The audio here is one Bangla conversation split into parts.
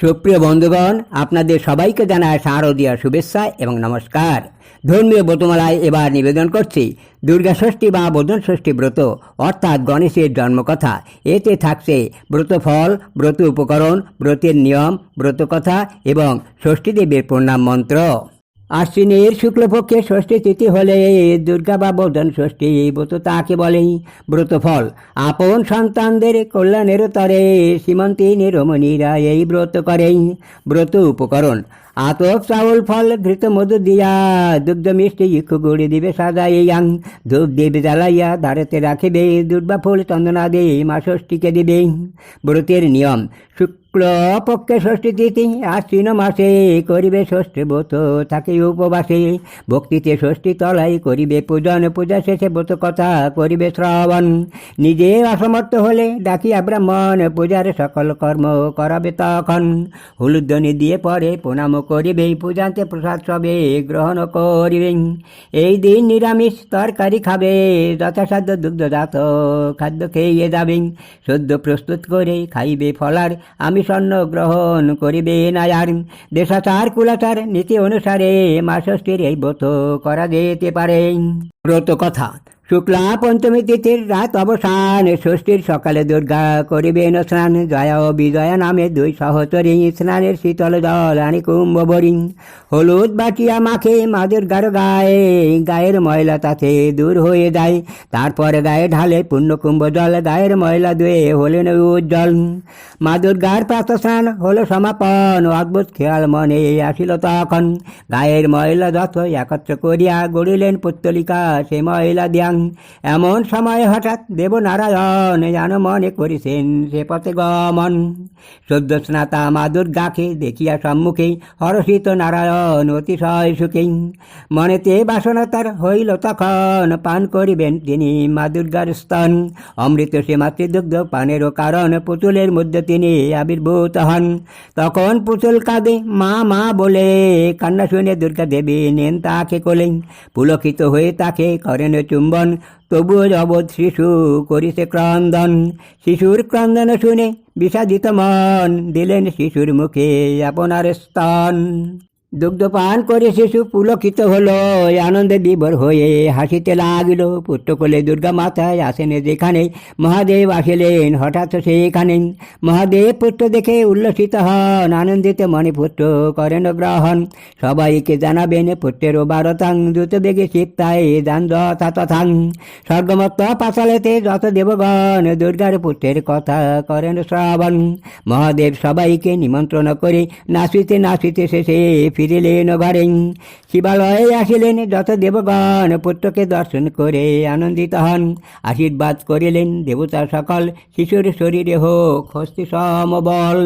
সুপ্রিয় বন্ধুগণ, আপনাদের সবাইকে জানায় শারদীয় শুভেচ্ছা এবং নমস্কার। ধর্মীয় ব্রতমালায় এবার নিবেদন করছি দুর্গা ষষ্ঠী বা বোধন ষষ্ঠী ব্রত, অর্থাৎ গণেশের জন্মকথা। এতে থাকছে ব্রতফল, ব্রত উপকরণ, ব্রতের নিয়ম, ব্রতকথা এবং ষষ্ঠী দেবীর প্রণাম মন্ত্র। আশ্বিনের শুক্লপক্ষে ষষ্ঠী তিথি হলে দুর্গা বা বোধন ষষ্ঠী এই ব্রত তাকে বলে ব্রতফল আপন সন্তানদের কল্যাণের তরে শ্রীমন্তী নিরমণীরা এই ব্রত করেই ব্রত উপকরণ। আতপ চাউল ফল ঘৃত মধু দিয়া, দুগ্ধ মিষ্টি ইক্ষু গুড়ি দিবে সাজাইয়াং। ধূপ দেবে জ্বালাইয়া ধারেতে রাখিবে, দুর্বা ফুল চন্দনা দে মা ষষ্ঠীকে দিবে। ব্রতের নিয়ম, শুক্ল পক্ষে ষষ্ঠী তিথি, আশ্বিন মাসে করিবে ষষ্ঠী ব্রত, থাকে উপবাসে। ভক্তিতে ষষ্ঠী তলাই করিবে পূজন, পূজা শেষে ব্রত কথা করিবে শ্রবণ। নিজে অসমর্থ হলে ডাকিয়া ব্রাহ্মণ, পূজার সকল কর্ম করাবে তখন। হলুদ্দনি দিয়ে পরে প্রণাম করিবে পূজাতে প্রসাদ সবে গ্রহণ করিবে এই দিন নিরামিষ তরকারি খাবে, যথাসাধ্য দুগ্ধজাত খাদ্য খেয়ে যাবে সদ্য প্রস্তুত করে খাইবে ফলার আমি স্বর্ণ গ্রহণ করিবে নায়ার। দেশাচার কুলাচার নীতি অনুসারে মা ষষ্ঠীর এই ব্রত করা যেতে পারে। ব্রত কথা শুক্লা পঞ্চমী তিথির রাত অবসান ষষ্ঠীর সকালে দুর্গা করিবেন স্নান। জয়া ও বিজয়া নামে দুই সহচরী স্নানের শীতল জল আনি কুম্ভ বরিং হলুদ বাটিয়া মাখে মা দুর্গার গায়ে, গায়ের ময়লা তাতে দূর হয়ে যায়। তারপর গায়ে ঢালে পূর্ণ কুম্ভ জল, গায়ের ময়লা ধুয়ে হলেন উজ্জ্বল। মা দুর্গার প্রাত স্নান হলো সমাপন, অদ্ভুত খেয়াল মনে আসিল তখন। গায়ের ময়লা যত একত্র করিয়া গড়িলেন পুত্তলিকা, সে ময়লা দিয়াং এমন সময় হঠাৎ দেবনারায়ণ যেন মনে করিছেন, সে পথে গমন। সদ্য স্নাতা মা দুর্গাকে দেখিয়া সম্মুখে হরষিত নারায়ণ অতিশয় সুখী মনেতে বাসনা তার হইল তখন, পান করিবেন তিনি মা দুর্গার স্তন অমৃত সে মাতৃদুগ্ধ পানেরও কারণ পুতুলের মধ্যে তিনি আবির্ভূত হন। তখন পুতুল কাঁদে, মা মা বলে কান্না শুনে দুর্গা দেবী নেন তাকে কোলেন পুলকিত হয়ে তাকে করেন চুম্বন। তবুও যাবৎ শিশু করিছে ক্রান্দন। শিশুর ক্রান্দন শুনে বিষাদিত মন দিলেন শিশুর মুখে আপনার স্তন দুগ্ধপান করে শিশু পুলকিত হলো আনন্দে বিভোর হয়ে হাসিতে লাগিল। পুত্রকলে দুর্গা মাথায় আসেন যেখানে মহাদেব আসিলেন, হঠাৎ সেখানে মহাদেব পুত্র দেখে উল্লসিত হন, আনন্দিত মনে পুত্র করেন গ্রহণ। সবাইকে জানাবেন, পুত্রের বারতাং, দ্রুত বেগে শিপ্তায় দান যথা স্বর্গমত্ত পাশালেতে যত দেবগণ, দুর্গার পুত্রের কথা করেন শ্রাবণ। মহাদেব সবাইকে নিমন্ত্রণ করে নাচিতে নাচিতে শেষে ফিরিলেন ঘরে শিবালয়ে আসিলেন যত দেবগণ, পুত্রকে দর্শন করে আনন্দিত হন। আশীর্বাদ করিলেন দেবতা সকল, শিশুর শরীরে হোক, হস্তি সমবল।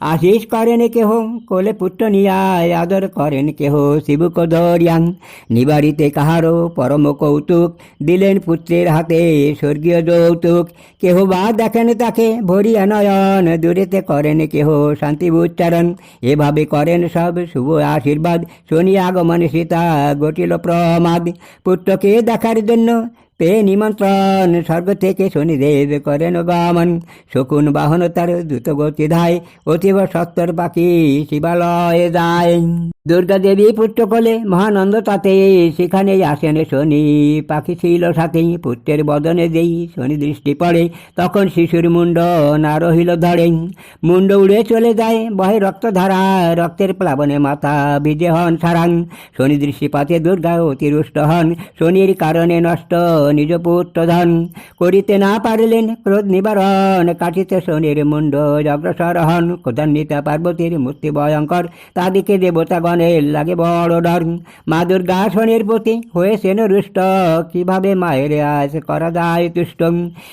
আশিস করেন কেহ, কোলে পুত্র নিয়ায় আদর করেন কেহ শিবুক দরিয়াং নিবারিতে কাহারো পরম কৌতুক, দিলেন পুত্রের হাতে স্বর্গীয় যৌতুক। কেহ বা দেখেন তাকে, ভরিয়া নয়ন দূরেতে করেন কেহ, শান্তি উচ্চারণ। এভাবে করেন সব শুভ আশীর্বাদ, শনি আগমন সীতা গটিল প্রমাদ। পুত্রকে দেখার জন্য পেয়ে নিমন্ত্রণ, স্বর্গ থেকে শনিদেব করেন বামন। শকুন বাহন তার দ্রুত গতি ধায় অতীব সত্তর পাখি শিবালয়ে যায়। দুর্গা দেবী পুত্র কোলে মহানন্দ তাতে সেখানে আসেন শনি। পাখি ছিল সাথে, পুত্রের বদনে যেই শনি দৃষ্টি পড়ে, তখন শিশুর মুন্ড না রহিল ধরে। মুন্ড উড়ে চলে যায়, বহে রক্তধারা রক্তের প্লাবনে মাথা ভিজে হন সারাং। শনি দৃষ্টিপাতে দুর্গা অতিরুষ্ট হন, শনির কারণে নষ্ট নিজ পুত্র ধন। করিতে না পারিলেন ক্রোধ নিবারণ, কাটিতে শনির মুন্ড অগ্রসর হন। ক্রোধান্বিতা পার্বতীর মূর্তি ভয়ঙ্কর, তাদিকে দেবতাগণের লাগে বড় ডর মা দুর্গা শনির প্রতি হয়েছেন রুষ্ট কীভাবে মায়ের আজ করা যায় তুষ্ট?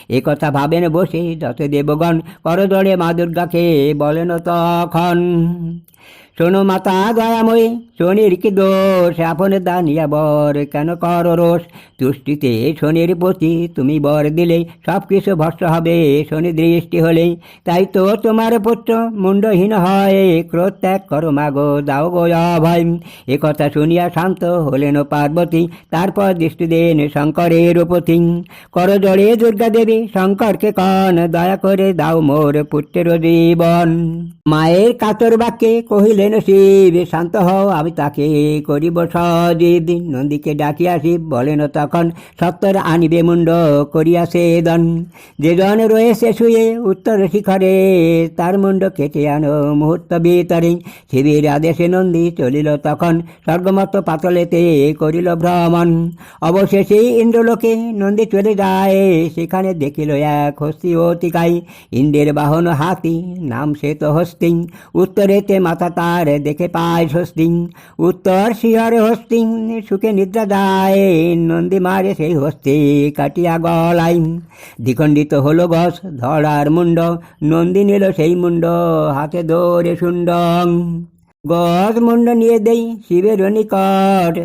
এ কথা ভাবেন বসে যত দেবগণ। করদরে মা দুর্গাকে বলেন তখন, শোনো মাতা দয়াময়ী শনির কি দোষ, আপন দানিয়া বর, কেন কর রোষ? তুষ্টিতে শনির প্রতি তুমি বর দিলে সব কিছু ভস্য হবে, শনি দৃষ্টি হলে তাই তো তোমার পুত্র মুন্ডহীন হয়, ক্রোধ ত্যাগ করো মাগো, দাও গো অভয়। এ কথা শুনিয়া শান্ত হলেন পার্বতী, তারপর দৃষ্টি দেন শঙ্করের উপতি কর জড়ে দুর্গা দেবী, শঙ্করকে কন, দয়া করে দাও মোর পুত্রের জীবন। মায়ের কাতর বাক্যে কহিলেন শিব, শান্ত হও আমি তাকে করিব সজীব নন্দীকে ডাকিয়া শিব বলেন, তখন সত্তর আনিবে মুন্ড করিয়া যে জন রয়েছে শুয়ে উত্তর শিখরে, তার মুন্ড কেটে আনো মুহূর্ত ভিতরে। শিবির আদেশে নন্দী চলিল, তখন স্বর্গমত পাতলেতে করিল ভ্রমণ। অবশেষে ইন্দ্রলোকে নন্দী চলে যায়, সেখানে দেখিল এক হস্তি অতিকাই ইন্দ্রের বাহন হাতি, নাম সে তো হস্তিং। উত্তরেতে মাথা তার দেখে পায় স্বস্তিং। উত্তর শিহরে হস্তি, সুখে নিদ্রা যায় নন্দী মারে সেই হস্তি কাটিয়া গলাই দ্বিখণ্ডিত হলো গছ, ধরার মুন্ড নন্দী নিল সেই মুন্ড হাতে ধরে শুন্ডং গজ মুন্ড নিয়ে দেই শিবের নিকট,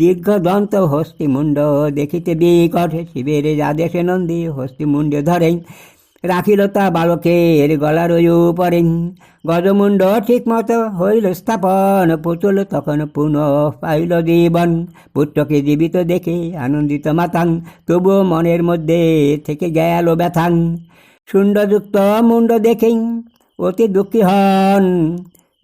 দীর্ঘ দন্ত হস্তি মুন্ড দেখিতে বিকট, শিবের আদেশে নন্দী হস্তি মুন্ড ধরে রাখিল তা বালকের গলার উপরে। গজমুণ্ড ঠিক মতো হইল স্থাপন, পুতুল তখন পুনঃ পাইল জীবন। পুত্রকে জীবিত দেখে আনন্দিত মাতাং তবুও মনের মধ্যে থেকে গেল ব্যথাং। শুণ্ডযুক্ত মুণ্ড দেখেই অতি দুঃখী হন।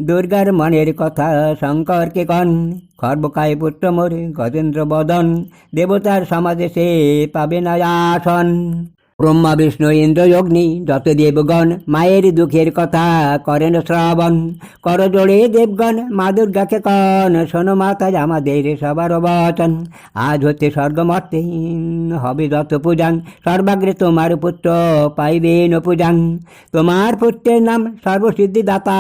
দুর্গার মনের কথা শঙ্করকে কন, খর্বকায় পুত্র মোর গজেন্দ্র বদন দেবতার সমাজে সে পাবে না আসন। ব্রহ্মা, বিষ্ণু, ইন্দ্র, অগ্নি যত দেবগণ মায়ের দুঃখের কথা করেন শ্রাবণ, কর করজোড়ে দেবগণ মা দুর্গাকে কন। শোনো মাতা, আমাদের সবার বচন। আজ হতে স্বর্গমর্তে হবে যত পূজান। সর্বাগ্রে তোমার পুত্র পাইবেন পূজান। তোমার পুত্রের নাম সর্বসিদ্ধিদাতা।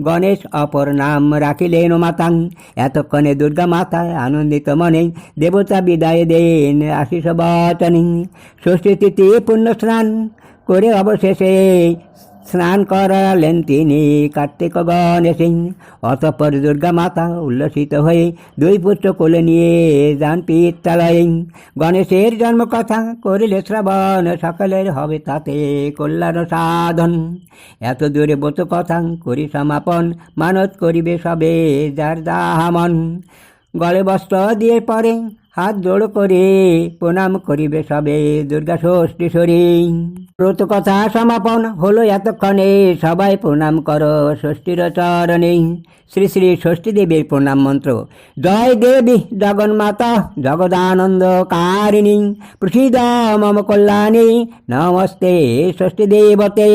গণেশ অপর নাম রাখিলেন মাতাং এতক্ষণে দুর্গা মাতা আনন্দিত মনে দেবতা বিদায় দেন আশিস বচনী। ষষ্ঠী তিথি পুণ্য স্নান করে অবশেষে স্নান করালেন তিনি কার্তিক গণেশিং। অতঃপর দুর্গা মাতা উল্লসিত হয়ে দুই পুত্র কোলে নিয়ে যান পিত্তালয়ে। গণেশের জন্মকথা করিলে শ্রাবণ সকলের হবে তাতে কল্যাণ সাধন। এত দূরে বত কথা করি সমাপন, মানত করিবে সবে যার দাহামন। গলে বস্ত্র দিয়ে পরে হাত জোড় করে প্রণাম করিবে সবে, দুর্গা ষষ্ঠীশ্বরী ব্রত কথা সমাপন হলো এতক্ষণে, সবাই প্রণাম করো, ষষ্ঠীর চরণে। শ্রী শ্রী ষষ্ঠী দেবীর প্রণাম মন্ত্র। জয় দেবী জগন্মাতা, জগদানন্দ কারিণী প্রসিদ মম কল্যাণী, নমস্তে ষষ্ঠী দেবতে।